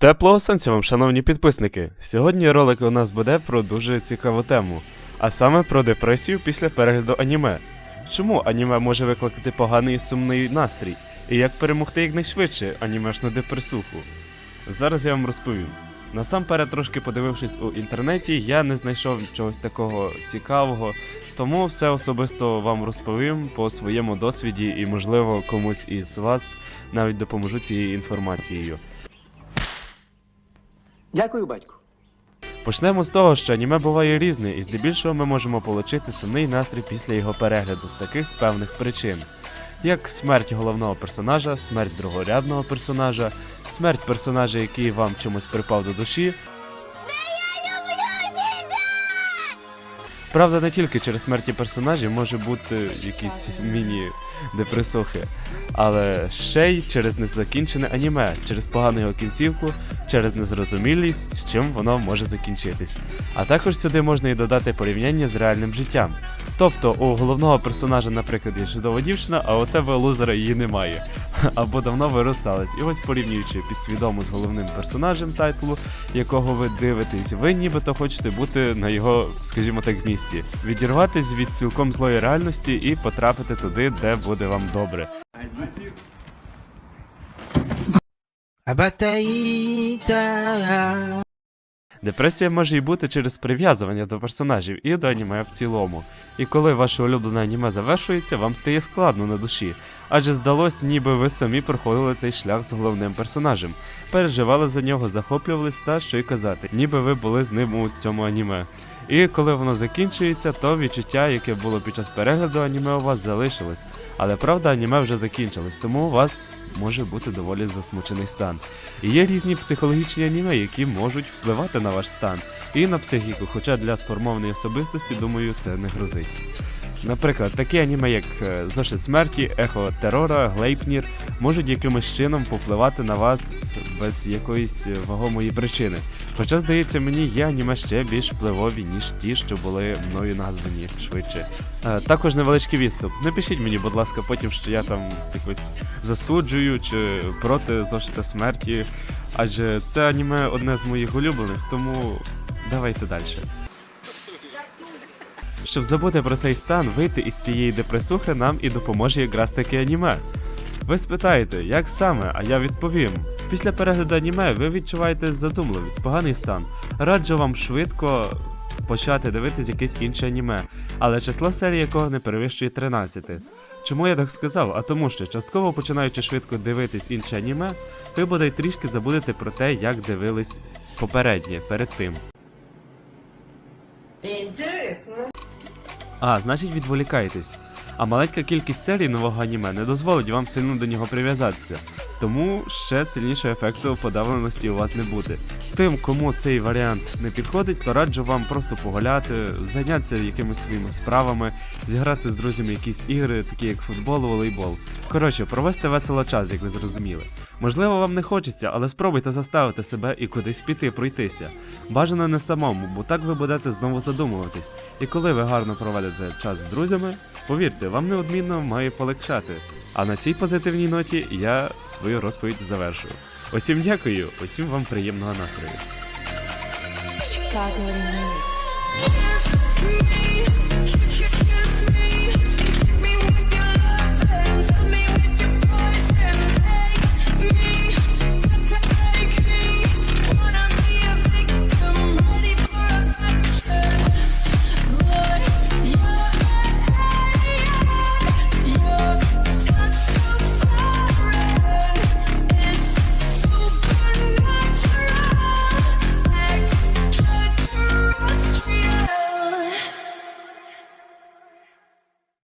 Теплого сонця вам, шановні підписники! Сьогодні ролик у нас буде про дуже цікаву тему, а саме про депресію після перегляду аніме. Чому аніме може викликати поганий і сумний настрій? І як перемогти якнайшвидше анімешну депресуху? Зараз я вам розповім. Насамперед, трошки подивившись у інтернеті, я не знайшов чогось такого цікавого, тому все особисто вам розповім по своєму досвіді і, можливо, комусь із вас навіть допоможу цією інформацією. Дякую, батьку. Почнемо з того, що аніме буває різне, і здебільшого ми можемо отримати сумний настрій після його перегляду з таких певних причин. Як смерть головного персонажа, смерть другорядного персонажа, смерть персонажа, який вам чомусь припав до душі. Правда, не тільки через смерті персонажів може бути якісь міні-депресухи, але ще й через незакінчене аніме, через погану його кінцівку, через незрозумілість, чим воно може закінчитись. А також сюди можна і додати порівняння з реальним життям. Тобто у головного персонажа, наприклад, є чудова дівчина, а у тебе лузера її немає. Або давно ви розстались. І ось порівнюючи підсвідомо з головним персонажем тайтлу, якого ви дивитесь, ви нібито хочете бути на його, скажімо так, місці, відірватись від цілком злої реальності і потрапити туди, де буде вам добре. Абатаїта. Депресія може і бути через прив'язування до персонажів і до аніме в цілому. І коли ваше улюблене аніме завершується, вам стає складно на душі, адже здалось, ніби ви самі проходили цей шлях з головним персонажем, переживали за нього, захоплювались та що й казати, ніби ви були з ним у цьому аніме. І коли воно закінчується, то відчуття, яке було під час перегляду аніме, у вас залишилось. Але правда, аніме вже закінчилось, тому у вас може бути доволі засмучений стан. І є різні психологічні аніме, які можуть впливати на ваш стан і на психіку, хоча для сформованої особистості, думаю, це не грозить. Наприклад, такі аніме, як е, Зошит смерті, Ехо терора, Глейпнір, можуть якимось чином попливати на вас без якоїсь е, вагомої причини. Хоча, здається, мені є аніме ще більш впливові, ніж ті, що були мною названі швидше. Е, також невеличкий відступ. Не пишіть мені, будь ласка, потім, що я там якось засуджую чи проти зошита смерті, адже це аніме одне з моїх улюблених, тому давайте далі. Щоб забути про цей стан, вийти із цієї депресухи нам і допоможе якраз таке аніме. Ви спитаєте, як саме, а я відповім. Після перегляду аніме ви відчуваєте задумливість, поганий стан. Раджу вам швидко почати дивитись якесь інше аніме, але число серій якого не перевищує 13. Чому я так сказав? А тому що частково починаючи швидко дивитись інше аніме, ви бодай трішки забудете про те, як дивились попереднє перед тим. Интересно. А, значить відволікаєтесь. А маленька кількість серій нового аніме не дозволить вам сильно до нього прив'язатися, тому ще сильнішого ефекту подавленості у вас не буде. Тим, кому цей варіант не підходить, то раджу вам просто погуляти, зайнятися якимись своїми справами, зіграти з друзями якісь ігри, такі як футбол, волейбол. Коротше, провести весело час, як ви зрозуміли. Можливо, вам не хочеться, але спробуйте заставити себе і кудись піти, пройтися. Бажано не самому, бо так ви будете знову задумуватись. І коли ви гарно проведете час з друзями, повірте, вам неодмінно має полегшати. А на цій позитивній ноті я свою розповідь завершую. Усім дякую, усім вам приємного настрою. Chicago.